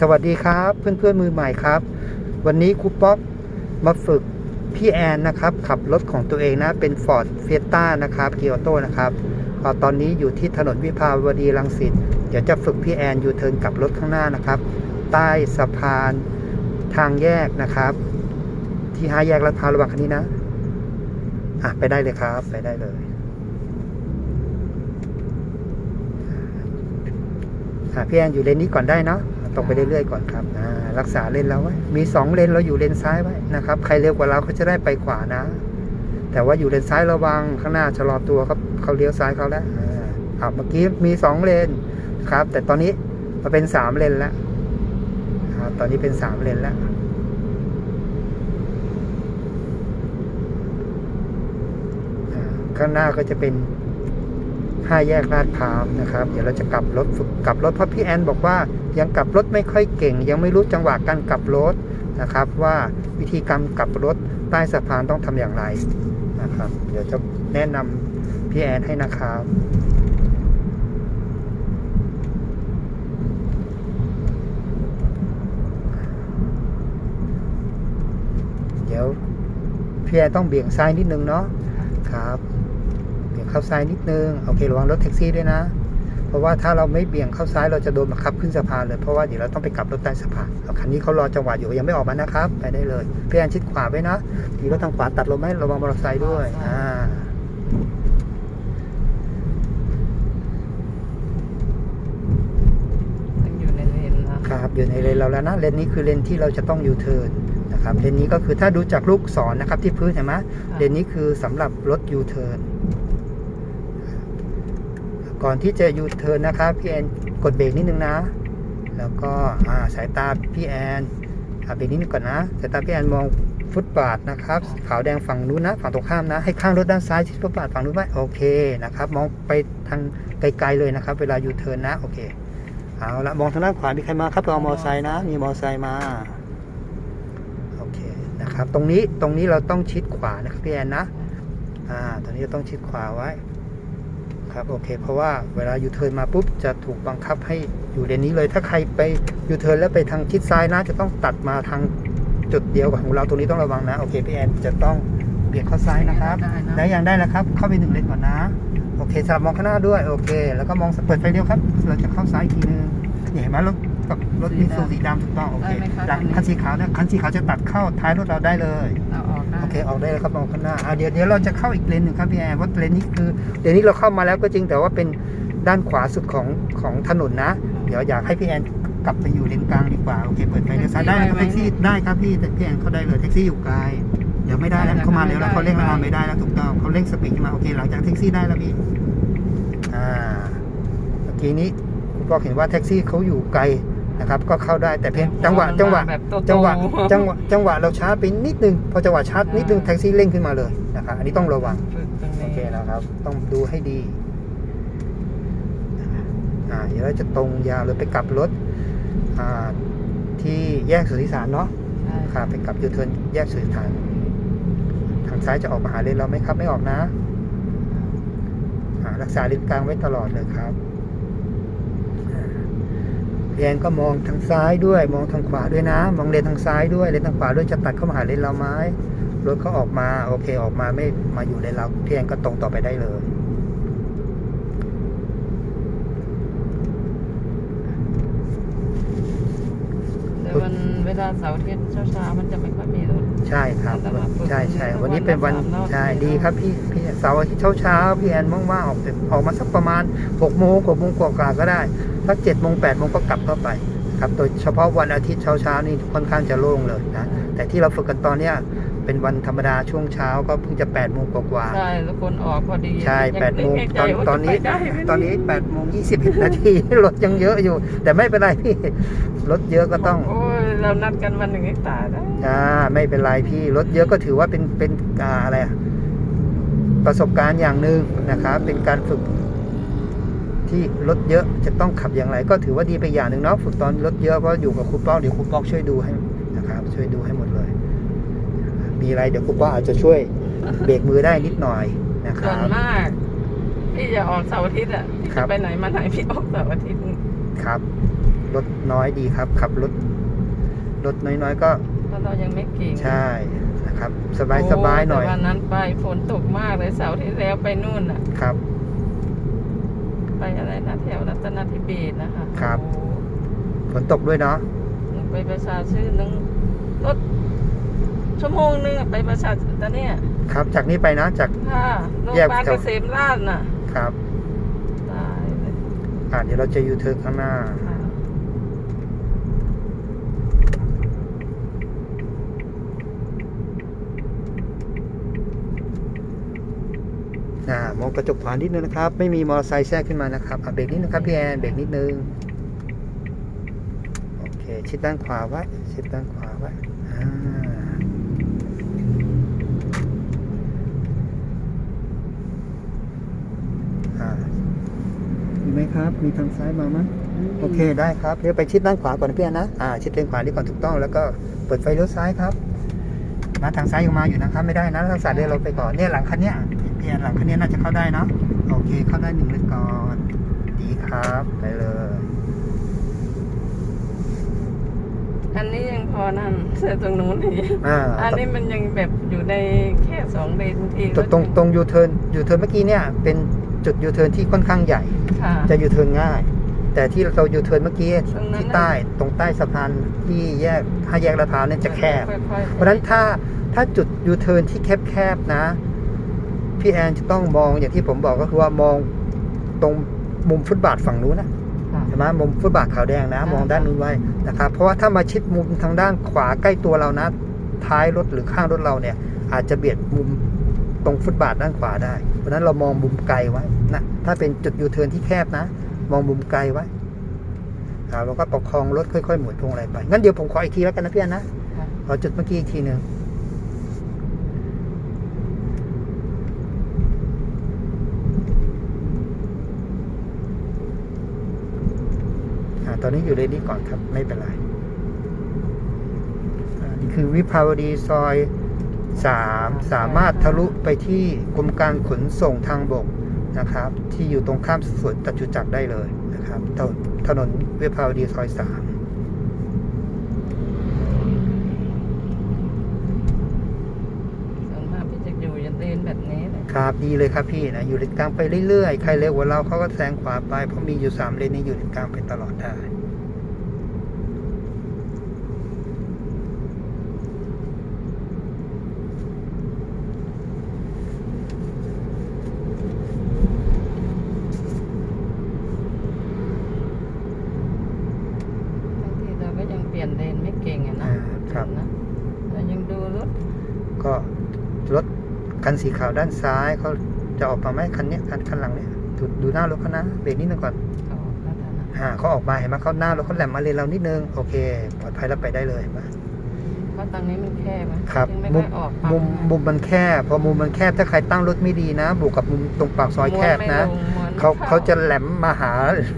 สวัสดีครับเพื่อนเพื่อนมือใหม่ครับ วันนี้ครูป๊อกมาฝึกพี่แอนนะครับ ขับรถของตัวเองนะ เป็น Ford f i e s t a นะครับเกียร์โตนะครับตอนนี้อยู่ที่ถนนวิภาวดีรังสิตเดี๋ยวจะฝึกพี่แอนยูเทิร์นกลับรถข้างหน้านะครับ ใต้สะพานทางแยกนะครับ ที่ห้าแยกลาดพร้าวระหว่างคันนี้นะอะไปได้เลยครับ ไปได้เลยพี่แอนอยู่เลนนี้ก่อนได้เนาะ ตรงไปเรื่อยๆก่อนครับรักษาเลนเราไว้ มีสองเลนเราอยู่เลนซ้ายไว้นะครับ ใครเร็วกว่าเราเขาจะได้ไปขวานะ แต่ว่าอยู่เลนซ้ายระวังข้างหน้าชะลอตัวครับเขาเลี้ยวซ้ายเขาแล้วอ่าเมื่อกี้มีสองเลนครับ แต่ตอนนี้มาเป็นสามเลนแล้วครับตอนนี้เป็นสามเลนแล้วข้างหน้าก็จะเป็น ห้แยกลาดพร้าวนะครับ เดี๋ยวเราจะกลับรถฝึกกลับรถเพราะพี่แอนบอกว่ายังกลับรถไม่ค่อยเก่ง ยังไม่รู้จังหวะการกลับรถนะครับว่าวิธีการกลับรถใต้สะพานต้องทำอย่างไรนะครับ เดี๋ยวจะแนะนำพี่แอนให้นะครับเดี๋ยวพี่แอนต้องเบี่ยงซ้ายนิดนึงเนาะครับ เบี่ยงเข้าซ้ายนิดนึงโอเคระวังรถแท็กซี่ด้วยนะ เพราะว่าถ้าเราไม่เบี่ยงเข้าซ้ายเราจะโดนบังคับขึ้นสะพานเลยเพราะว่าเดี๋ยวเราต้องไปกลับรถใต้สะพานเอาคันนี้เขารอจังหวะอยู่ยังไม่ออกมานะครับ ไปได้เลยพี่แอนชิดขวาไว้นะทีรถทางขวาตัดลงไหมระวังมอเตอร์ไซค์ด้วยอ่ายังอยู่ในเลนนะครับอยู่ในเลนเราแล้วนะเลนนี้คือเลนที่เราจะต้องยูเทิร์นนะครับเลนนี้ก็คือถ้าดูจากลูกศรนะครับที่พื้นเห็นไหมเลนนี้คือสำหรับรถยูเทิร์น ก่อนที่จะยูเทิร์นนะครับพี่แอนกดเบรกนิดนึงนะ แล้วก็สายตาพี่แอนอ่าเบรกนิดนึงก่อนนะสายตาพี่แอนมองฟุตบาทนะครับขาวแดงฝั่งนู้นนะฝั่งตรงข้ามนะ ให้ข้างรถด้านซ้ายที่ฟุตบาทฝั่งนู้นไว้โอเคนะครับ มองไปทางไกลๆเลยนะครับ เวลายูเทิร์นนะโอเคเอาละมองทางด้านขวามีใครมาครับเอามอเตอร์ไซค์นะ มีมอเตอร์ไซค์มาโอเคนะครับ ตรงนี้ตรงนี้เราต้องชิดขวานะครับพี่แอนนะอ่าตรงนี้เราต้องชิดขวาไว้ ครับโอเค เพราะว่าเวลายูเทิร์นมาปุ๊บจะถูกบังคับให้อยู่เลนนี้เลย ถ้าใครไปยูเทิร์นแล้วไปทางชิดซ้ายนะ จะต้องตัดมาทางจุดเดียวกับของเราตรงนี้ต้องระวังนะโอเคพี่แอนจะต้องเบี่ยงเข้าซ้ายนะครับได้นะได้ยังได้แล้วครับ เข้าไปหนึ่งเลนก่อนนะโอเคสลับมองข้างหน้าด้วยโอเค แล้วก็มองเปิดไฟเลี้ยวครับ เราจะเข้าซ้ายอีกทีนึงเนี่ยเห็นไหมรถกับรถมิสูสีดำถูกต้องโอเคได้ไหมคะหลังตรงนี้คันสีขาวเนี่ยคันสีขาวจะตัดเข้าท้ายรถเราได้เลยเอาออกได้ โอเคออกได้แล้วครับมองข้างหน้าอะเดี๋ยวเดี๋ยวเราจะเข้าอีกเลนหนึ่งครับพี่แอนเพราะเลนนี้คือเลนนี้เราเข้ามาแล้วก็จริงแต่ว่าเป็นด้านขวาสุดของของถนนนะ เดี๋ยวอยากให้พี่แอนกลับไปอยู่เลนกลางดีกว่าโอเคเปิดไฟเลี้ยวซ้ายได้นะครับแท็กซี่ได้ครับพี่แต่พี่แอนเข้าได้เลยแท็กซี่อยู่ไกลเดี๋ยวไม่ได้แล้วเข้ามาแล้วแล้วเขาเร่งเราไม่ได้แล้วถูกต้องเขาเร่งสปีดขึ้นมาโอเคหลังจากแท็กซี่ได้แล้วพี่อ่าเมื่อกี้นี้คุณก็เห็นว่าแท็กซี่เขาอยู่ไกล นะครับ ก็เข้าได้แต่เพียงจังหวะจังหวะแบบโตๆจังหวะจังหวะจังหวะเราช้าไปนิดนึงพอจังหวะช้านิดนึงแท็กซี่เร่งขึ้นมาเลยนะครับอันนี้ต้องระวังฝึกตรงโอนี้เคนะครับ ต้องดูให้ดีอ่าเดี๋ยวเราจะตรงยาวเลยไปกลับรถอ่าที่แยกสุทธิสารเนาะใช่ครับไปกลับยูเทิร์นแยกสุทธิสารทางซ้ายจะออกมาหาเลนเราไหมครับไม่ออกนะอ่ารักษาเลนกลางไว้ตลอดเลยครับอ่า เรียนก็มองทางซ้ายด้วย มองทางขวาด้วยนะ มองเลนทางซ้ายด้วยเลนทางขวาด้วยจะตัดเข้ามาหาเลนเราไหมรถเขาออกมาโอเคออกมาไม่มาอยู่เลนเราเพียงก็ตรงต่อไปได้เลยแต่วันเวลาเสาร์อาทิตย์เช้าๆมันจะไม่ค่อยมีรถใช่ครับมันต้องมาฝึกใช่ใช่ทุกวันนี้เป็นวันวันละสามรอบใช่สี่รอบดีครับพี่พี่เสาร์อาทิตย์เช้าเช้าๆพี่แอนว่างๆออกไปออกมาสักประมาณหกโมงหกโมงกว่าๆก็ได้ สักเจ็ดโมงแปดโมงก็กลับเข้าไปครับโดยเฉพาะวันอาทิตย์เช้าเช้าๆนี่ค่อนข้างจะโล่งเลยนะแต่ที่เราฝึกกันตอนเนี้ยเป็นวันธรรมดาช่วงเช้าก็เพิ่งจะแปดโมงกว่าๆใช่แล้วคนออกพอดีใช่ยังแปดโมงนึกตอนใใจว่าตอนนี้จะไปได้ไหมตอนนี้แปดโมงยี่สิบนาทีรถยังเยอะอยู่ แต่ไม่เป็นไรพี่รถเยอะก็ต้องโอ้ยเรานัดกันวันหนึ่งให้ตายได้อ่าไม่เป็นไรพี่รถเยอะก็ถือว่าเป็นเป็นอ่าอะไรอะประสบการณ์อย่างหนึ่งนะครับเป็นการฝึก ที่รถเยอะจะต้องขับอย่างไร ก็ถือว่าดีไปอย่างหนึ่งเนาะฝึกตอนรถเยอะเพราะอยู่กับครูป้องเดี๋ยวครูป้องช่วยดูให้นะครับ ช่วยดูให้หมดเลย มีอะไรเดี๋ยวครูป้องอาจจะช่วยเบรกมือได้นิดหน่อยนะคส่วรันบ มากพี่จะออกเสาร์อาทิตย์อะพี่ครัจะบ ไปไหนมาไหนพี่ออกเสาร์อาทิตย์ครับรถน้อยดีครับขับรถรถน้อยๆก็เพราะเรายังไม่เก่งใช่นะครับ สบายสบายๆหน่อยโแต่วันนั้นไปฝนตกมากเลยเสาร์ที่แล้วไปนู่นอะ ครับ ไปอะไรนะแถวรัตนทิเบศนะคะครับโอ้โหฝนตกด้วยเนาะหนูไปประชาชื่นนึงรถชั่วโมงนึงอะไปประชาตอนเนี้ยครับ จากนี้ไปนะจาก ค่ะโรงพแยกยาบาลแถเกวษมราชน่ะ ครับตายเลยอ่าเดี๋ยวเราจะยูเทิร์นข้างหน้า ค่ะ อ่ามอง กระจกขวานิดนึงนะครับ ไม่มีมอเตอร์ไซค์แทรกขึ้นมานะครับอะเบรกนิดนึงครับพี่แอนเบรกนิดนึงโอเคชิดด้านขวาไว้ชิดด้านขวาไว้อ่าอ่ามีไหมครับ มีทางซ้ายมาไหมโอเคได้ครับเดี๋ยวไปชิดด้านขวาก่อนนะพี่แอนนะอ่าชิดเลนขวาดีก่อนถูกต้องแล้วก็เปิดไฟเลี้ยวซ้ายครับมาทางซ้ายยังมาอยู่นะครับ ไม่ได้นะทางซ้ายเดินเราไปก่อนเนี่ยหลังคันเนี้ย พี่แอนหลังคันเนี้ยน่าจะเข้าได้เนอะโอเคเข้าได้หนึ่งเลยก่อน ดีครับไปเลย อันนี้ยังพอนั่นแต่ตรงนู้นนี่อ่าอันนี้มันยังแบบอยู่ในแค่สองเลนบางทีตรงตรงตรงยูเทิร์นยูเทิร์นเมื่อกี้เนี่ยเป็นจุดยูเทิร์นที่ค่อนข้างใหญ่ ค่ะ จะยูเทิร์นง่าย แต่ที่เรายูเทิร์นเมื่อกี้ตรงนั้นที่น่ะ ใต้ตรงใต้สะพานที่แยกห้าแยกลาดพร้าวเนี่ยจะแคบ ค่อยๆเพราะฉะนั้นถ้าถ้าจุดยูเทิร์นที่แคบๆนะ พี่แอนจะต้องมองอย่างที่ผมบอกก็คือว่ามองตรงมุมฟุตบาทฝั่งนู้นนะค่ะใช่ไหมมุมฟุตบาทขาวแดงนะอ่ามองด้านนู้นไว้นะครับ เพราะว่าถ้ามาชิดมุมทางด้านขวาใกล้ตัวเรานะ ท้ายรถหรือข้างรถเราเนี่ย อาจจะเบียดมุมตรงฟุตบาทด้านขวาได้ เพราะฉะนั้นเรามองมุมไกลไว้นะ ถ้าเป็นจุดยูเทิร์นที่แคบนะ มองมุมไกลไว้ครับแล้วก็ประคองรถค่อยๆ หมุนพวงอะไรไป งั้นเดี๋ยวผมขออีกทีแล้วกันนะพี่แอนนะค่ะขอจุดเมื่อกี้อีกทีหนึ่งอ่า ตอนนี้อยู่เลนนี้ก่อนครับ ไม่เป็นไรอ่านี่คือวิภาวดีซอยสามสามารถทะลุไปที่กรมการขนส่งทางบกนะครับ ที่อยู่ตรงข้ามสวนตัดจุจักรได้เลยนะครับถนนถนนวิภาวดีซอยสาม ส่วนมากพี่จะอยู่ยันเลนแบบ รับดีเลยครับพี่นะอยู่เลนกลางไปเรื่อยๆ ใครเร็วกว่าเราเขาก็แซงขวาไปเพราะมีอยู่สามเลนนี้อยู่เลนกลางไปตลอดได้ บางทีเราก็ยังเปลี่ยนเลนไม่เก่งอะนะ อ่าครับ นะเรายังดูรถ ก็รถคันสีขาว ด้านซ้ายเขาจะออกมาไหมคันเนี้ยคันคันหลังเนี้ยดูดูหน้ารถเขานะเบรกนิดนึงก่อนเขาออกแล้วนะอ่าเขาออกมาเห็นไหมเขาหน้ารถเขาแหลมมาเลนเรานิดนึงโอเคปลอดภัยแล้วไปได้เลยเห็นไหมเพราะตรงนี้มันแคบอะครับยังไม่มุค่มอยออกปั๊มุมมุมมันแคบพอมุมมันแคบถ้าใครตั้งรถไม่ดีนะบวกกับมุมตรงปากซอยแคบนะม้วไม่ลงม้วนไม่เขาเขาจะแหลมมาหา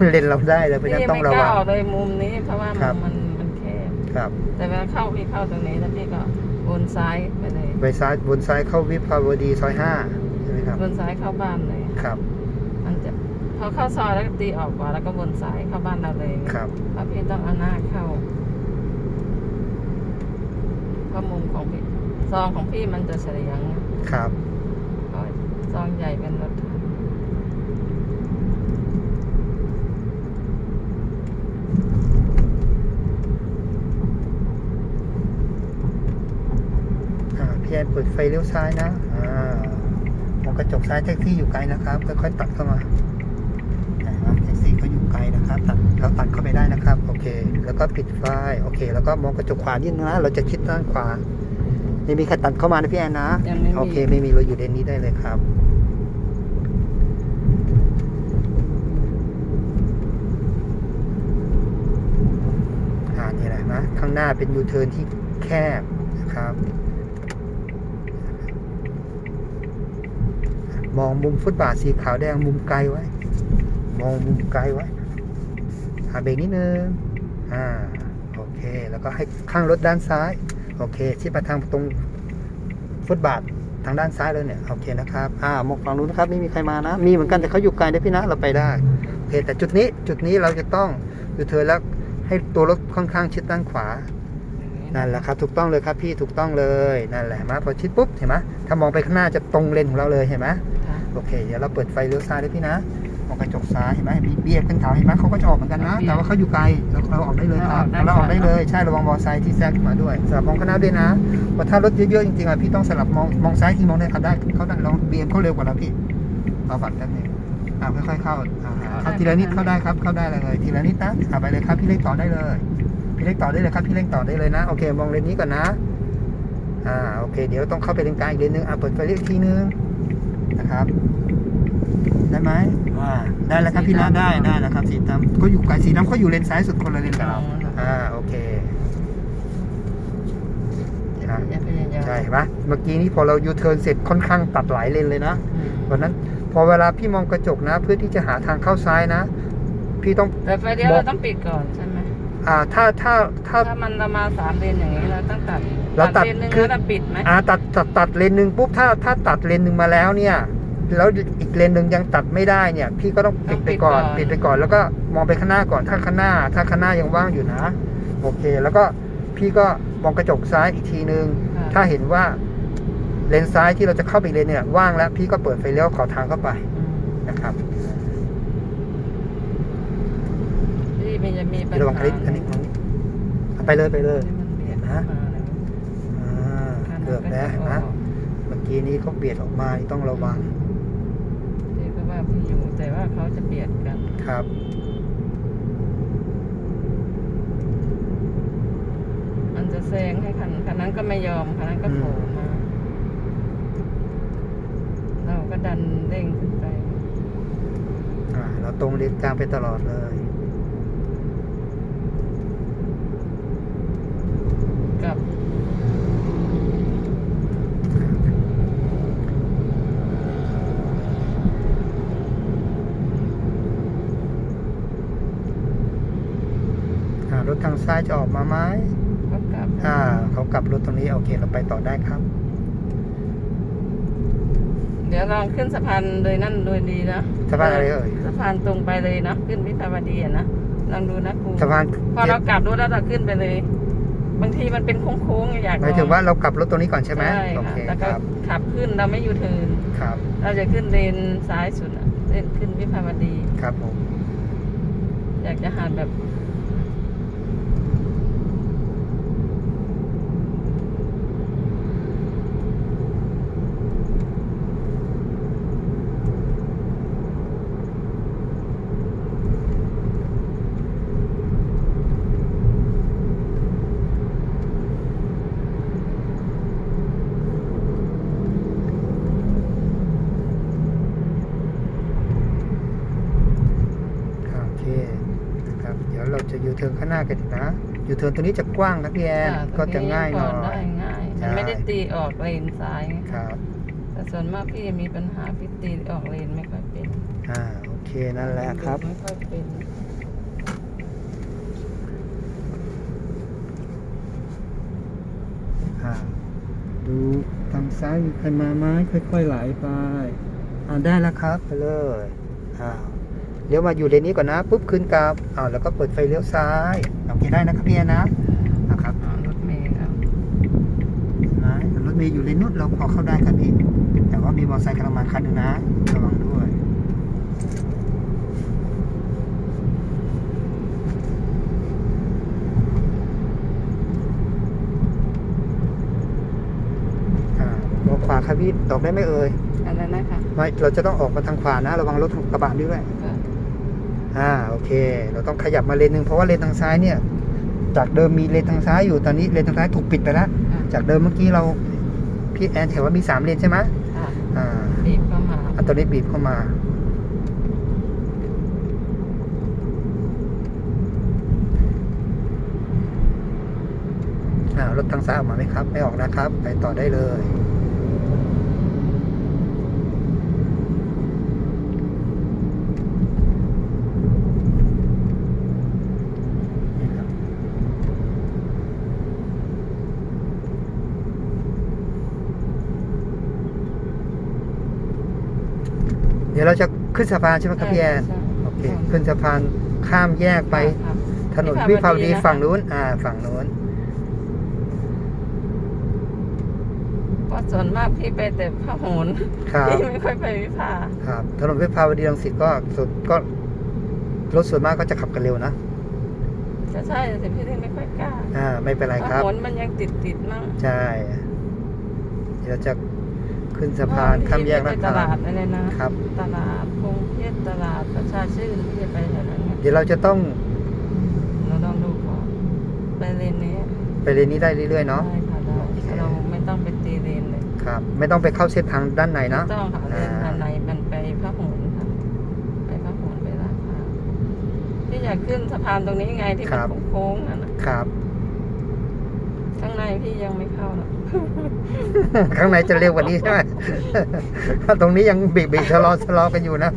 เลนเราได้เลยเพราะฉะนั้นพี่ต้องไม่ระกวัล้างออกเลยมุมนี้เพราะว่าครัมุบมมันมันแคบครับ แต่เวลาเข้าพี่เข้าตรงนี้แล้วพี่ก็ วนซ้ายไปเลยไปซ้ายบนซ้ายเข้าวิภาวดีซอยห้าใช่ไหมครับวนซ้ายเข้าบ้านเลยครับ มันจะพอเข้าซอยแล้วก็ตีออกก่อนแล้วก็วนซ้ายเข้าบ้านเราเลยครับเพราะพี่ต้องเอาหน้าเข้าเพราะมุมของพี่ซองของพี่มันจะเฉียงครับเพราะซองใหญ่เป็นรถ ถังอ่าพี่แอนเปิดไฟเลี้ยวซ้ายนะอ่ามองกระจกซ้ายแท็กซี่อยู่ไกลนะครับค่อยๆตัดเข้ามาอ่าแท็กซี่ก็อยู่ไกลนะครับตัดเราตัดเข้าไปได้นะครับโอเค แล้วก็ปิดไฟโอเค แล้วก็มองกระจกขวานิดนึงนะเราจะชิดด้านขวาไม่มีใครตัดเข้ามานะพี่แอนนะยังไม่โอมีเค ไม่มีเราอยู่เลนนี้ได้เลยครับอ่านี่แหละนะข้างหน้าเป็นยูเทิร์นที่แคบนะครับ มองมุมฟุตบาทสีขาวแดงมุมไกลไว้ มองมุมไกลไว้หาเบรกนิดนึงอ่าโอเค แล้วก็ให้ข้างรถด้านซ้าย โอเคชิดมาทางตรงฟุตบาททางด้านซ้ายเลยเนี่ย โอเคนะครับอ่ามองฝั่งนู้นนะครับไม่มีใครมานะ มีเหมือนกันแต่เขาอยู่ไกลนะพี่นะเราไปได้โอเคแต่จุดนี้จุดนี้เราจะต้องยูเทิร์นแล้วให้ตัวรถค่อนข้างชิดด้านขวานั่นแหละครับ ถูกต้องเลยครับพี่ถูกต้องเลยนั่นแหละเห็นไหมพอชิดปุ๊บเห็นไหมถ้ามองไปข้างหน้าจะตรงเลนของเราเลยเห็นไหม โอเค เดี๋ยวเราเปิดไฟเลี้ยวซ้ายด้วยพี่นะมองกระจกซ้ายเห็นไหมมีเบียร์ขึ้นเขาเห็นไหมเขาก็จะออกเหมือนกันนะ แต่ว่าเขาอยู่ไกลเราเราออกได้เลยครับเราออกได้เลยใช่ระวังมอเตอร์ไซค์ที่แทรกขึ้นมาด้วยสลับมองข้างหน้าด้วยนะเพราะถ้ารถเยอะๆจริงๆอะพี่ต้องสลับมองมองซ้ายทีมองได้เขาได้เขาได้ลองเบียร์เขาเร็วกว่าเราพี่เอาบัตรแป๊บนึงอ่าค่อยๆเข้าอ่าเข้าทีละนิดเข้าได้ครับเข้าได้เลยทีละนิดนะอ่าไปเลยครับพี่เล็กต่อได้เลยพี่เล็กต่อได้เลยครับพี่เล็กต่อได้เลยนะโอเค มองเลนนี้ก่อนนะอ่าโอเค เดี๋ยวต้องเข้าไปเลนกลางอีกเลนนึงอ่าเปิดไฟเลี้ยวอีกทีนึง นะครับ ได้ไหมอ่าได้แล้วครับพี่นะได้ได้แล้วครับ สีดำก็อยู่ไกลสีดำเขาอยู่เลนซ้ายสุดคนละเลนกับเราอ่าโอเคอ่าอย่าพยายามใช่เห็นปะเมื่อกี้นี้พอเรายูเทิร์นเสร็จค่อนข้างตัดหลายเลนเลยนะอืมวันนั้น พอเวลาพี่มองกระจกนะ เพื่อที่จะหาทางเข้าซ้ายนะ พี่ต้องแต่ไฟเลี้ยวเราต้องปิดก่อนใช่ไหม อ่าถ้าถ้าถ้า ถ้ามันเรามาสามเลนอย่างนี้เราต้องตัดเราตัดเลนหนึงคือ แล้วเราปิดไหมอ่าตัดตัดตัดเลนหนึ่งปุ๊บถ้าถ้าตัดเลนหนึ่งมาแล้วเนี่ย แล้วอีกเลนหนึ่งยังตัดไม่ได้เนี่ย พี่ก็ต้องปิดไปก่อนปิดไปก่อนแล้วก็มองไปข้างหน้าก่อนถ้าข้างหน้า ถ้าข้างหน้ายังว่างอยู่นะ โอเค แล้วก็พี่ก็มองกระจกซ้ายอีกทีนึง ค่ะถ้าเห็นว่าเลนซ้ายที่เราจะเข้าไปอีกเลนเนี่ยว่างแล้วพี่ก็เปิดไฟเลี้ยวขอทางเข้าไปอืมนะครับ ที่ มันจะมีปัญระวังหาคลิปอันนี้อันนี้เอาไปเลยไปเลยที่มันเบียดเข้ามาเลยอ่าคันเกือบแล้วเห็นไหมออกเมื่อกี้นี้เขาเบียดออกมานี่ต้องระวังที่ก็ว่าพี่อยู่แต่ว่าเขาจะเบียดกันครับ มันจะแซงให้คันคันนั้นก็ไม่ยอมคันนั้นก็โผล่มา เราก็ดันเร่งขึ้นไปอ่าเราตรงเลนกลางไปตลอดเลย กับ อ่ารถทาง ซ้ายจะออกมาไหมก็กับอ่า เขากลับรถตรงนี้โอเคเราไปต่อได้ครับ เดี๋ยวลองขึ้นสะพานเลยนั่นโดยดีนะสะพานอะไรเอ่ยสะพานตรงไปเลยนะขึ้นวิภาวดีอะนะลองดูนะครูสะพานพอเรากลับรถแล้วเราขึ้นไปเลย บางทีมันเป็นโค้งๆอยากหมายถึงว่าเรากลับรถตรงนี้ก่อนใช่ไหมใช่โอค่ะเคแล้วคก็รับขับขึ้นเราไม่ยูเทิร์นครับ เราจะขึ้นเลนซ้ายสุดอะเลนขึ้นวิภาวดี ครับผมอยากจะหาแบบ โอเคนะครับเดี๋ยวเราจะยูเทิร์นข้างหน้ากันอีกนะ ยูเทิร์นตัวนี้จะกว้างครับพี่แอนอ่าก็จะง่ายหน่อตรงยได้ง่ายใช่ มันไม่ได้ตีออกเลนซ้ายไงครับแต่ส่วนมากพี่จะมีปัญหาพี่ตีออกเลนไม่ค่อยเป็นอ่าโอเคนั่นแหละครับไม่ค่อยเป็นอ่าดูทางซ้ายมีใครมาไหมค่อยๆไหลไปอ่าได้แล้วครับไปเลยอ่า เลี้ยวมาอยู่เลนนี้ก่อนนะปุ๊บขึ้นกลับอ่าแล้วก็เปิดไฟเลี้ยวซ้ายโอเคได้นะครับพี่แอนนะนะครับอ่ารถเมล์ครับนะรถเมย์อยู่เลนนู้นเราพอเข้าได้ครับพี่แต่ว่ามีมอเตอร์ไซค์กำลังมาคันหนึงนะระวังด้วยอ่ามองขวาครับพี่ออกได้ไหมเอ่ยอันนั้นนะคะไม่เราจะต้องออกมาทางขวานะ ระวังรถกระบะด้วยก็ อ่าโอเค เราต้องขยับมาเลนหนึ่งเพราะว่าเลนทางซ้ายเนี่ย จากเดิมมีเลนทางซ้ายอยู่ตอนนี้เลนทางซ้ายถูกปิดไปแล้วอะจากเดิมเมื่อกี้เราพี่แอนเห็นว่ามีสามเลนใช่ไหมค่ะอ่าบีบเข้ามาอันตอนนี้บีบเข้ามาอ่ารถทางซ้ายออกมาไหมครับ ไม่ออกนะครับ ไปต่อได้เลย ดี๋ยวเราจะขึ้นสะพานใช่ไหมครับพี่แอนใช่โอเคขึ้นสะพานข้ามแยกไป ครับ ถนนวิภาวดีฝั่งนู้น อ่า ฝั่งนู้นเพราะส่วนมากพี่ไปแต่พระโหนครับ พี่ไม่ค่อยไปวิภาครับ ถนนวิภาวดีรังสิตก็สุดก็รถส่วนมากก็จะขับกันเร็วนะ จะใช่แต่พี่ไม่ค่อยกล้าอ่า ไม่เป็นไรพคระรับ โหนมันยังติดติดๆมั่งใช่เดี๋ยวเราจะ ขึ้นสะพานข้ามแยกไปนะคตรัลาบดอะไรนะครับ ตลาดพงเพชรตลาดประชาชื่นที่จะไปแถวนั้นเนี่ยเดี๋ยวเราจะต้องเราลองดูก่อนไปเลนนี้ไปเลนนี้ได้เรื่อยๆเนาะ ได้ค่ะได้โอเคเราไม่ต้องไปตีเลนเลยครับ ไม่ต้องไปเข้าเส้นทางด้านในนะ ต้องค่ะเลนอ่าทางในมันไปพระโหนค่ะไปพระโหนไปลาดพร้าวที่อยากขึ้นสะพานตรงนี้ไงที่เป็นโค้งๆนั่นน่ะครับ ข้างในพี่ยังไม่เข้าหรอก ข้างในจะเร็วกว่านี้ใช่ไหมตรงนี้ยังเบรกเบรกชะลอชะลอกันอยู่นะ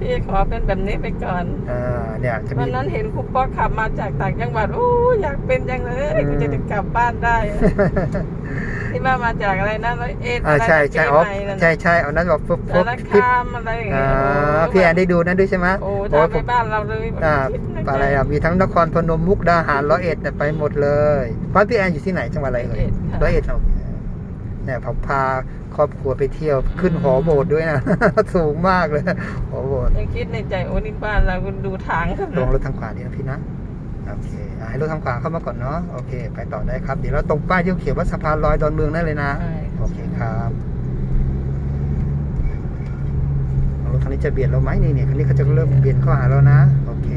พี่ขอเป็นแบบนี้ไปก่อนอ่าเนี่ยจะมีวันนั้นเห็นครูป๊อกขับมาจากต่างจังหวัดโอ้อยากเป็นจังเลยอืมกูจะได้กลับบ้านได้ ที่ว่ามาจากอะไรนะร้อยเอ็ดอ่าอะไรใช่ใช่อ๋อปีใหม่นั่นใช่น่ะใช่เอานั้นบอกปุ๊บสาปุ๊บรพี่คามอะไรอย่างอ่เงี้ยาพี่แอนได้ดูนั่นด้วยใช่ไหมโอ้โอ้ถ้าผไปมบ้านเราเลยอ่าคิดในใจอะไรอะมีทั้งนครพนมมุกดาหารร้อยเอ็ดเนี่ยไปหมดเลยบ้านพี่แอนอยู่ที่ไหนจังหวัดอะไรเอ่ย ร้อยเอ็ดโอเคเนี่ยผมพาครอบครัวไปเที่ยวขึ้นหอโบสถ์ด้วยนะ สูงมากเลยหอโบสถ์ยังคิดในใจโอ้นี่บ้านเราคุณดูทางขลนาดงรถทางขวาดีนะพี่นะ โอเคอะให้รถทางขวาเข้ามาก่อนเนาะโอเค ไปต่อได้ครับเดี๋ยวเราตรงป้ายที่เขาเขียนว่าสะพานลอยดอนเมืองนั่นเลยนะใช่โอเคครับรถคันนี้จะเบียดเราไหมนี่เนี่ยคันนี้เขาจะเริ่มเบียดเข้าหาเรานะโอเค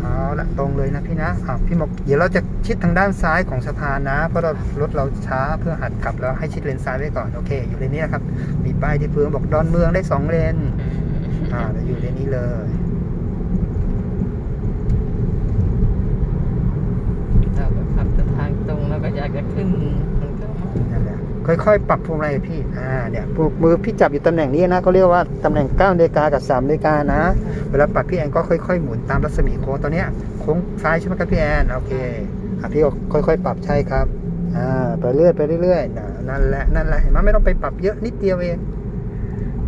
เอาละตรงเลยนะพี่นะอะพี่บอกเดี๋ยวเราจะชิดทางด้านซ้ายของสะพานนะ เพราะเรารถเราช้าเพื่อหัดขับแล้วให้ชิดเลนซ้ายไว้ก่อนโอเค อยู่เลนนี้นะครับมีป้ายที่พื้นบอกดอนเมืองได้สองเลนอ่าเราอยู่เลนนี้เลย เราก็ขับแต่ทางตรงแล้ว ก็อยากจะขึ้นมันก็นั่นแหละค่อยๆ ปรับพวงมาลัยพี่ อ่า เนี่ยปลูกมือพี่จับอยู่ตำแหน่งนี้นะเขาเรียกว่าตำแหน่ง9นาฬิกากับ3นาฬิกานะ เวลาปรับพี่แอนก็ค่อยๆ หมุนตามรัศมีโค้งตอนเนี้ยโค้งซ้ายใช่ไหมครับพี่แอน โอเคอะพี่ก็ค่อยๆ ปรับใช่ครับ อ่า ไปเรื่อยไปเรื่อยๆนะนั่นแหละ นั่นแหละเห็นไหมไม่ต้องไปปรับเยอะนิดเดียวเอง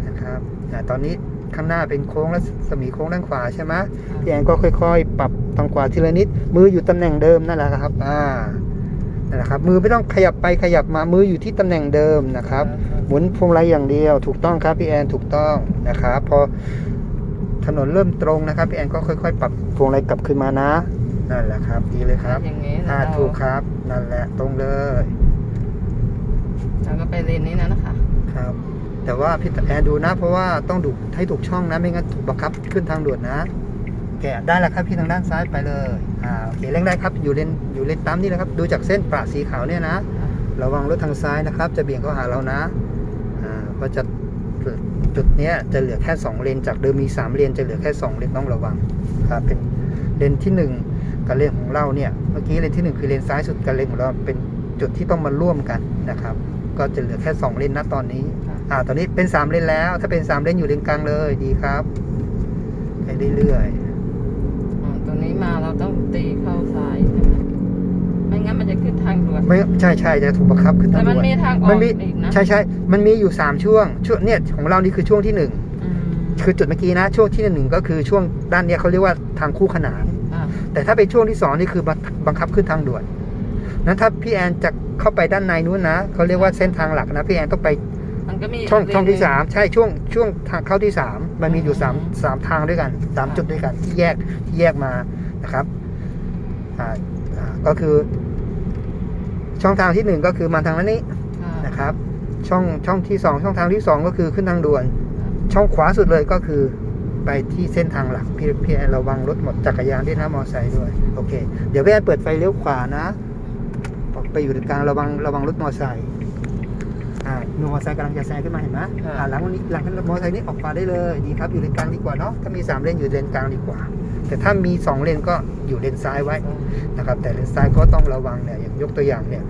นะครับอ่าตอนนี้ข้างหน้าเป็นโค้งรัศมีโค้งด้านขวาใช่ไหมพี่แอนก็ค่อย ๆ ปรับทางขวาทีละนิด มืออยู่ตำแหน่งเดิมนั่นแหละครับ อ่า นั่นแหละครับ มือไม่ต้องขยับไปขยับมามืออยู่ที่ตำแหน่งเดิมนะครับ หมุนพวงมาลัยอย่างเดียว ถูกต้องครับพี่แอนถูกต้องนะครับพอถนนเริ่มตรงนะครับพี่แอนก็ค่อย ๆ ปรับพวงมาลัยกลับขึ้นมานะนั่นแหละครับ ดีเลยครับอย่างนี้อ่าเราถูกครับนั่นแหละตรงเลยเราก็ไปเลนนี้นะนะคะครับ แต่ว่าพี่แอนดูนะ เพราะว่าต้องดูให้ถูกช่องนะไม่งั้นถูกบังคับขึ้นทางด่วนนะ แกะได้แล้วครับพี่ทางด้านซ้ายไปเลยอ่าโอเคเร่งได้ครับอยู่เลนอยู่เลนตามนี่นะครับ ดูจากเส้นประสีขาวเนี่ยนะระวังรถทางซ้ายนะครับ จะเบี่ยงเข้าหาเรานะอ่าก็จะจุดเนี้ยจะเหลือแค่ 2 เลน จากเดิมมี 3 เลนจะเหลือแค่ 2 เลนต้องระวังครับเป็นเลนที่ 1 กับเลนของเราเนี่ยเมื่อกี้เลนที่ 1 คือเลนซ้ายสุดกับเลนของเราเป็นจุดที่ต้องมาร่วมกันนะครับ ก็จะเหลือแค่ 2 เลนนะตอนนี้อ่าตอนนี้เป็น 3 เลนแล้ว ถ้าเป็น 3 เลนอยู่เลนกลางเลยดีครับไปเรื่อยๆอ๋อ ตรงนี้มาเราต้องตีเข้าซ้ายใช่ไหมไม่งั้นมันจะขึ้นทางด่วน ไม่ใช่ใช่จะถูกบังคับขึ้นแต่ทางมันด่วนมีทางออมักนมีอีกนะ ใช่ใช่มันมีอยู่ 3 ช่วงช่วงเนี่ยของเรานี่คือช่วงที่1อืมคือจุดเมื่อกี้นะช่วงที่หนึ่งก็คือช่วงด้านเนี้ยเขาเรียกว่าทางคู่ขนานอ่าแต่ถ้าเป็นช่วงที่สองนี่คือบังบังคับขึ้นทางด่วนนั้นถ้าพี่แอนจะเข้าไปด้านในนู้นนะเขาเรียกว่าเส้นทางหลักนะพี่แอนต้องไปมัน ก็มีช่องเลนช่องที่หนึ่สามใช่ช่วงช่วงทางเข้าที่สามมันมีอยู่สามอืมสามทางด้วยกันสามจุดด้วยกันที่แยกที่แยกมานะครับอ่าอ่าก็คือ ช่องทางที่หนึ่งก็คือมาทางนั้นนี้อ่านะครับ ช่องช่องที่สองช่องทางที่สองก็คือขึ้นทางด่วน ช่องขวาสุดเลยก็คือไปที่เส้นทางหลักพี่พี่แอนระวังรถหมดจักรยานด้วยนะมอเตอร์ไซค์ด้วยโอเค เดี๋ยวพี่แอนเปิดไฟเลี้ยวขวานะออกไปอยู่ตรงกลางระวังระวังรถมอเตอร์ไซค์ อ่าหนูมอเตอร์ไซค์กำลังจะแซงขึ้นมาเห็นไหมอ่าหลังวันนี้หลังมอเตอร์ไซค์นี้ออกขวาได้เลยดีครับอยู่เลนกลางดีกว่าเนาะถ้ามีสามเลนอยู่เลนกลางดีกว่า แต่ถ้ามีสองเลนก็อยู่เลนซ้ายไว้นะครับแต่เลนซ้ายก็ต้องระวังเนี่ยอย่างยกตัวอย่างเนี่ย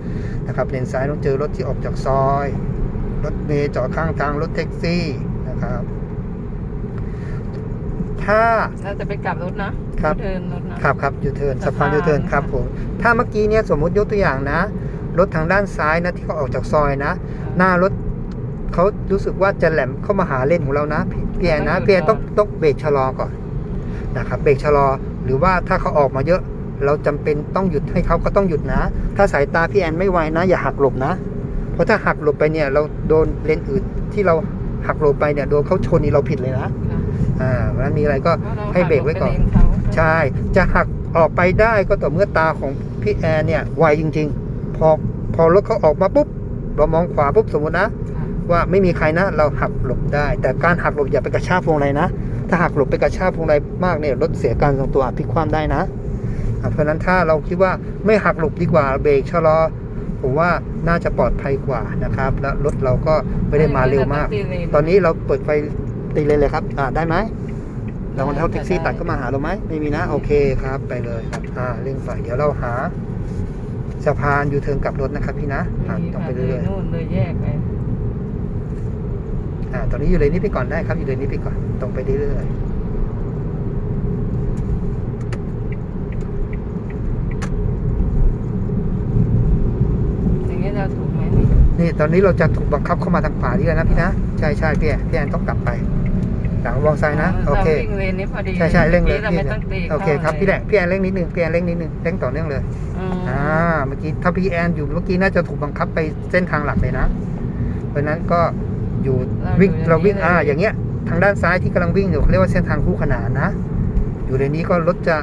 นะครับเลนซ้ายต้องเจอรถที่ออกจากซอย รถเมล์จอดข้างทางรถแท็กซี่นะครับถ้า เราจะไปกลับรถนะครับ เดินรถนะ ครับครับยูเทิร์นสะสะพาพานนยูเทิร์นค่ะครับผมถ้าเมื่อกี้เนี่ยสมมุติยกตัวอย่างนะ รถทางด้านซ้ายนะที่เขาออกจากซอยนะ หน้ารถเขารู้สึกว่าจะแหลมเข้ามาหาเลนของเรานะพี่พี่แอนนะพี่แอนต้องต้องเบรกชะลอก่อนนะครับเบรกชะลอหรือว่าถ้าเขาออกมาเยอะ เราจำเป็นต้องหยุดให้เขาก็ต้องหยุดนะ ถ้าสายตาพี่แอนไม่ไวนะ อย่าหักหลบนะ เพราะถ้าหักหลบไปเนี่ยเราโดนเลนอื่นที่เราหักหลบไปเนี่ยโดนเขาชนนี่เราผิดเลยนะค่ะอ่าเพราะฉะนั้นมีอะไรก็พราะาให้เบรกไว้ก่อนหัลบปเลเขาใช่จะหักออกไปได้ก็ต่อเมื่อตาของพี่แอนเนี่ยไวจริง ๆ พอพอรถเขาออกมาปุ๊บเรามองขวาปุ๊บสมมตินะค่ะว่าไม่มีใครนะ เราหักหลบได้ แต่การหักหลบอย่าไปกระชากพวงไรนะ ถ้าหักหลบไปกระชากพวงไรมากเนี่ยรถเสียการทรงตัวอาจพลิกคว่ำได้นะอะเพราะฉะนั้นถ้าเราคิดว่าไม่หักหลบดีกว่าเบรกชะลอผมว่าน่าจะปลอดภัยกว่านะครับ แล้วรถเราก็ไม่ได้มาเร็วมากไได้ตอนนี้เราเปิดไฟตีเลยเลยครับอ่าได้ไหมเราเท่าแท็กซี่ตัดก็มาหาเราไหมไม่มีนะโอเคครับ ไปเลยครับอ่าเร่งไฟเดี๋ยวเราหา สะพานยูเทิร์นกลับรถนะครับพี่นะอ่ามีต้องค่ะไปเรื่อยนู่นเลยแยกไปๆอ่าตอนนี้อยู่เลยนี้ไปก่อนได้ครับอยู่เลยนี้ไปก่อนตรงไปเรื่อยอย่างนี้เราถูกไหมนี่ๆนี่ตอนนี้เราจะถูกบังคับเข้ามาทางขวานี่แล้วนะพี่นะใช่ใช่พี่แอนพี่แอนต้องกลับไป หลังวางซ้ายนะโอเคราวิ่งเลนนี้พอดีใช่ใช่เร่งเลยมื่อกี้เราไม่ต้องตีโอเคครับพี่แหละพี่แอนเร่งนิดนึงพี่แอนเร่งนิดนึงเร่งต่อเนื่องเลยอืมอ่าเมื่อกี้ถ้าพี่แอนอยู่เมื่อกี้น่าจะถูกบังคับไปเส้นทางหลักเลยนะ เพราะฉะนั้นก็อยู่วิ่งเราวิ่งอ่าอย่างเงี้ยทางด้านซ้ายที่กำลังวิ่งอยู่เขาเรียกว่าเส้นทางคู่ขนานนะ อยู่ในนี้ก็รถจะ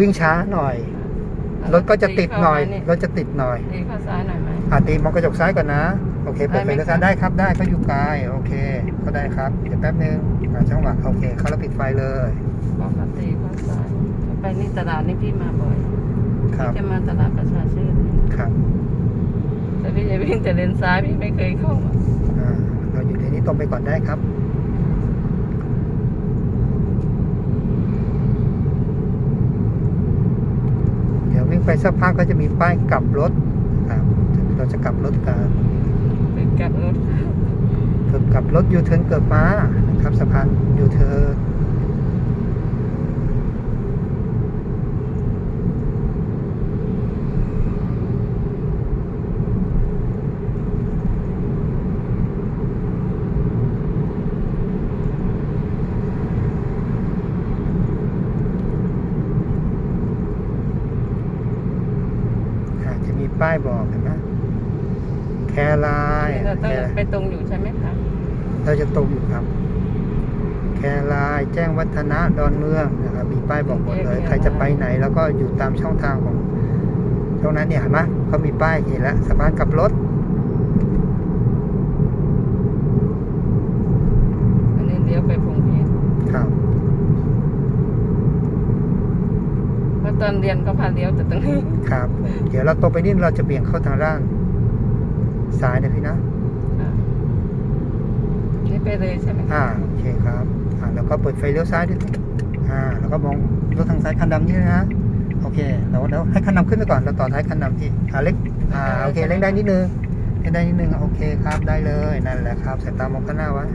วิ่งช้าหน่อยรถก็จะติดหน่อยรถจะติดหน่อยตีเข้าซ้ายหน่อยไหมอ่าตีมองกระจกซ้ายก่อนนะโอเคเปิดไฟได้ไหมเลี้ยวซ้ายคะได้ครับได้ก็อยู่ไกลโอเคก็ได้ครับเดี๋ยวแป๊บนึงหาจังหวะโอเคเข้าแล้วปิดไฟเลยบอกเขาตีเข้าซ้ายไปนี่ตลาดนี่พี่มาบ่อยครับพี่จะมาตลาดประชาชื่นครับแต่พี่จะวิ่งแต่เลนซ้ายพี่ไม่เคยเข้ามาอ่าเราอยู่ในนี้ตรงไปก่อนได้ครับเดี๋ยววิ่งไปสักพักก็จะมีป้ายกลับรถครับ เราจะกลับรถกันเป็น กับรถ เกือบกับรถยูเทิร์นเกือบมานะครับสะพานยูเทิร์นอาจจะมีป้ายบอกเห็นไหมแคราย นี่เราต้อง แคร ไปตรงอยู่ใช่ไหมคะ เราจะตรงอยู่ครับ แครายแจ้ งวัฒนะดอนเมืองนะครับมีป้ายบอกหมดเลย ใครจะไปไหนแล้วก็อยู่ตามช่องทางของตรงนั้นเนี่ยเห็นไหมเขามีป้ายเห็นแล้วสะพานกลับรถอันนี้เลี้ยวไปพงเพชรครับเพราะตอนเรียนก็พาเลี้ยวแต่ตรงนี้ครับ เดี๋ยวเราตรงไปนี่เราจะเบี่ยงเข้าทางด้านซ้ายนะพี่นะค่ะนี่ ไปเลยใช่ไหมอ่าโอเคครับอ่าแล้วก็เปิดไฟเลี้ยวซ้ายด้วยอ่าแล้วก็มองรถทางซ้ายคันดำนี่นะโอเคแล้วแล้วให้คันดำขึ้นไปก่อนเราต่อท้ายคันดำพี่อ่าเล็กอ่าโอเคเล็กได้นิดนึงเล็กได้นิดนึงโอเคครับได้เลยนั่นแหละครับสายตามองข้างหน้าไว้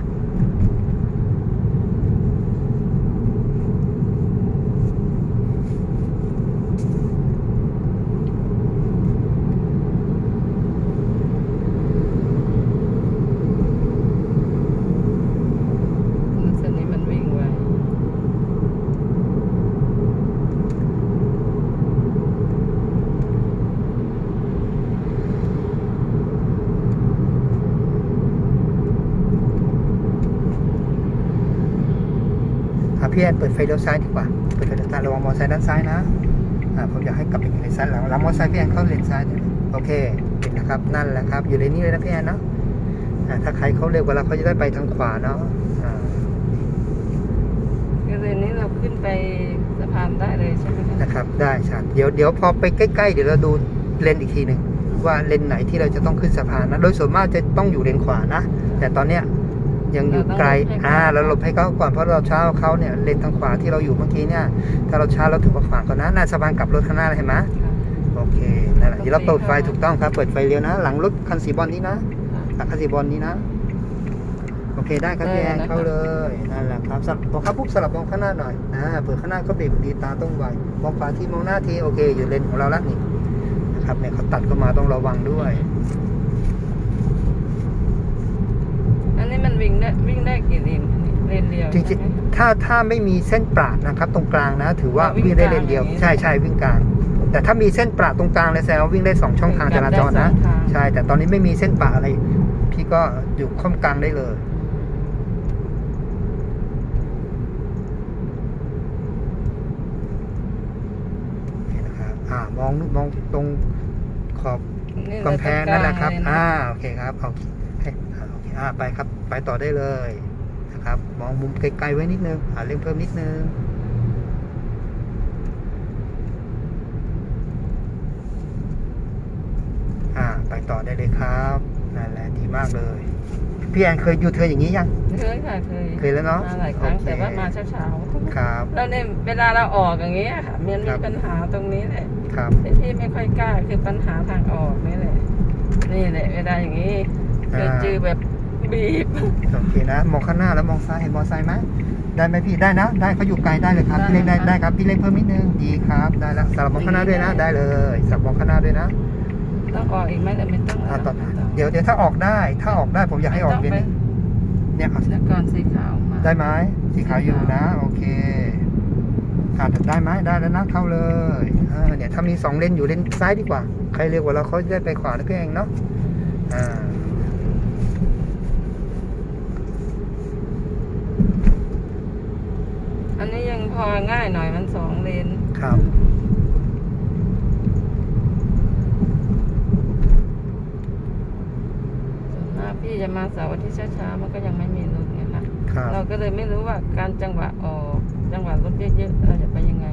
เส้นนี้มันวิ่งไว อ่า พี่แอนเปิดไฟเลี้ยวซ้ายดีกว่า เปิดไฟเลี้ยวซ้ายระวังมอเตอร์ไซค์ด้านซ้ายนะ อ่า ผมอยากให้กลับไปอยู่ในซ้ายหลังหลังมอเตอร์ไซค์พี่แอนเข้าเลนซ้ายเลยโอเคเห็นนะครับ นั่นแหละครับ อยู่ในนี้เลยนะพี่แอนเนาะ อ่า ถ้าใครเขาเร็วกว่าเราเขาจะได้ไปทางขวาเนาะ อ่าคือเลนนี้เราขึ้นไปสะพานได้เลยใช่ไหมคะนะครับ ได้ครับ เดี๋ยวเดี๋ยวพอไปใกล้ๆ เดี๋ยวเราดูเลนอีกทีหนึ่งว่าเลนไหนที่เราจะต้องขึ้นสะพานนะ โดยส่วนมากจะต้องอยู่เลนขวานะ แต่ตอนเนี้ย ยังอยู่ไกลอ่าเราหลบให้เขาก่อนเพราะเราช้าเขาเนี่ยเลนทางขวาที่เราอยู่เมื่อกี้เนี่ย ถ้าเราช้าเราถือว่าขวางก่อนนะหน้าสะพานกลับรถข้างหน้าเลยเห็นไหมค่ะโอเคนั่นแหละเดี๋ยวเราเปิดไฟถูกต้องครับ เปิดไฟเลี้ยวนะ หลังรถคันสีบอลนี้นะค่ะหลังคันสีบอลนี้นะ โอเคได้ครับพี่แอนได้นะคะเข้าเลยนั่นแหละครับสลับพอเข้าปุ๊บสลับมองข้างหน้าหน่อยอ่าเปิดข้างหน้าก็เบรกดีตาต้องไวมองขวาทีมองหน้าทีโอเค อยู่เลนของเราละนี่นะครับเนี่ยเขาตัดเข้ามาต้องระวังด้วย อั นนี้มันวิ่งได้วิ่งได้กี่เลนคะเนี่ยเลนเดียวจริงใช่ไหมคะๆถ้าถ้าไม่มีเส้นประนะครับ ตรงกลางนะ ถือว่าวิ่งได้เลนเดียว ใช่ใช่วิ่งกลาง แต่ถ้ามีเส้นประตรงกลางเลยแสดงว่าวิ่งได้สองช่องทางจราจรนะ ใช่ แต่ตอนนี้ไม่มีเส้นประอะไร พี่ก็อยู่ข้อมกลางได้เลยนี่นะครับอ่ามองมองตรงขอบนี่กำแพงนั่นแหละครับตงกางอ่า โอเคครับ เอาให้ อ่าโอเคอ่าไปครับไปต่อได้เลยนะครับ มองมุมไกลๆไว้นิดนึงอ่าเร่งเพิ่มนิดนึงอ่าไปต่อได้เลยครับนั่นแหละดีมากเลยพี่แอนเคยยูเธออย่างนี้ยังเคยค่ะเคยเคยแล้วเนอะมาหลายครั้งโอเคแต่ว่ามาเช้าๆครับแล้วเนี่ยเวลาเราออกอย่างเงี้ยค่ะมันครัมีบปัญหาตรงนี้แหละครับที่พี่ไม่ค่อยกล้าคือปัญหาทางออกนี่แหละนี่แหละเวลาอย่างนี้เจออ่าจือแบบ บีบโอเคนะ มองข้างหน้าแล้วมองซ้ายเห็นมอไซค์ไหมได้ไหมพี่ได้นะ ได้เขาอยู่ไกลได้เลยครับได้พี่เล่นได้ครับได้ครับพี่เล่นเพิ่มนิดนึงดีครับ ได้แล้วสลับมองข้างหน้าด้วยนะ ได้เลยสลับมองข้างหน้าด้วยนะต้องออกอีกไหมหรือไม่ต้องอ่าต่อไม่ต้องเดี๋ยวเดี๋ยวถ้าออกได้ ถ้าออกได้ผมอยากให้ออกไม่เลต้ยงนี่เนี่ยเอาไปแล้วก่อนสีขาวมาได้ไหมสีขาวอยู่นะ โอเคอ่าได้ไหมได้แล้วนะเข้าเลยอ่าเนี่ยถ้ามีสองเลนอยู่เลนซ้ายดีกว่า ใครเร็วกว่าเราเขาจะได้ไปขวานะพี่เองเนาะอ่า อันนี้ยัง พอง่ายหน่อยมันสองเลนครับ ส่วนมากพี่จะมาเสาร์อาทิตย์ช้าๆมันก็ยังไม่มีรถไงคะครับ เราก็เลยไม่รู้ว่าการจังหวะออกจังหวะรถเยอะๆเราจะไปยังไง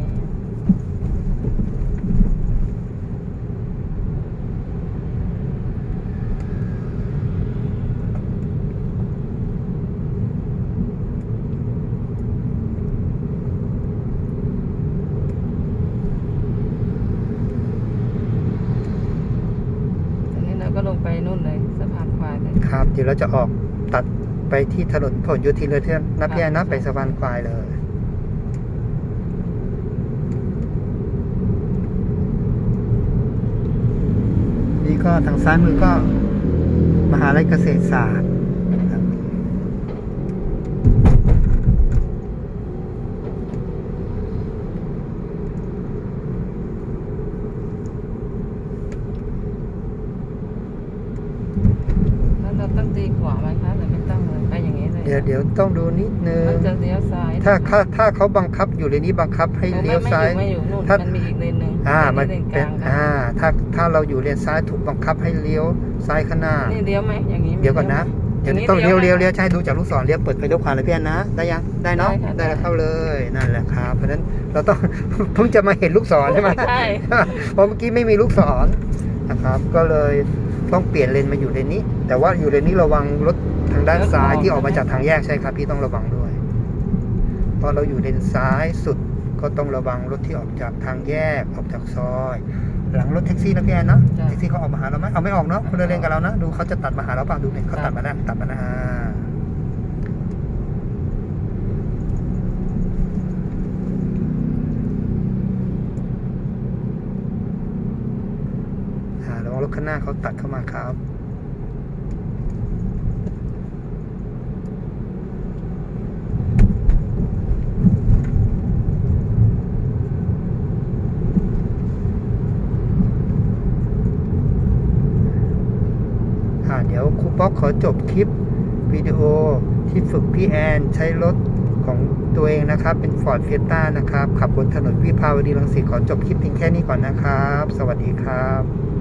อันนี้เราก็ลงไปนู่นเลยสะพานควายเลย ครับเดี๋ยวเราจะออกตัดไปที่ถนนผลโยธินเลยเที่อนนับแย่นะไปสะพานควายเลยนี่ก็ทางซ้ายมือก็มหาลัยเกษตรศาสตร์ครับ แล้วเราต้องตีขวาไหมคะหรือไม่ต้องเลยไปอย่างนี้ เลยเดี๋ยวเดี๋ยวต้องดูนิดนึงมันจะเลี้ยวซ้าย ถ้าถ้าถ้าเขาบังคับอยู่เลนนี้บังคับให้ไม่เลี้ยวซ้ายไม่อยู่ไม่อยู่นู่นถ้ามันมีอีกเลนหนึ่งอ่ามันเลนกเป็นลางนะอ่าถ้าถ้าเราอยู่เลนซ้ายถูกบังคับให้เลี้ยวซ้ายข้างหน้านี่เลี้ยวไหมอย่างนี้เดี๋ยวก่อนนะอเดี๋ยวย่างนี้ต้องเลี้ยวไหมเลี้ยวเลี้ยวใช่ดูจากลูกศรเลี้ยวเปิดไฟเลี้ยวขวาเลยพี่แอนนะได้ยังได้เนาะได้ค่ะได้แล้วได้เข้าเลยนั่นแหละครับเพราะฉะนั้นเราต้องเพิ่งจะมาเห็นลูกศรใช่ไหมใช่เพราะเมื่อกี้ไม่มีลูกศรนะครับ ก็เลยต้องเปลี่ยนเลนมาอยู่เลนนี้ แต่ว่าอยู่เลนนี้ระวังรถทาง ด้านซ้ายที่ออกมาจากทางแยกใช่ครับพี่ต้องระวังด้วย เพราะเราอยู่เลนซ้ายสุดก็ต้องระวังรถที่ออกจากทางแยกออกจากซอย หลังรถแท็กซี่นะพี่แอนเนาะจ้ะแท็กซี่เขาออกมาหาเราไหมเอาไม่ออกเนาะคนละเลนกับเรานะดูเขาจะตัดมาหาเราเปล่าดูเนี่ยเขาตัดมาแล้วตัดมานะอ่าอ่าระวังรถข้างหน้าเขาตัดเข้ามาครับ อ่าเดี๋ยวครู ป๊อกขอจบคลิปวิดีโอที่ฝึกพี่แอนใช้รถของตัวเองนะครับ เป็น Ford f i e s t านะครับ ขับบนถนนวิภาวดีรังสิตขอจบคลิปเพียงแค่นี้ก่อนนะครับ สวัสดีครับ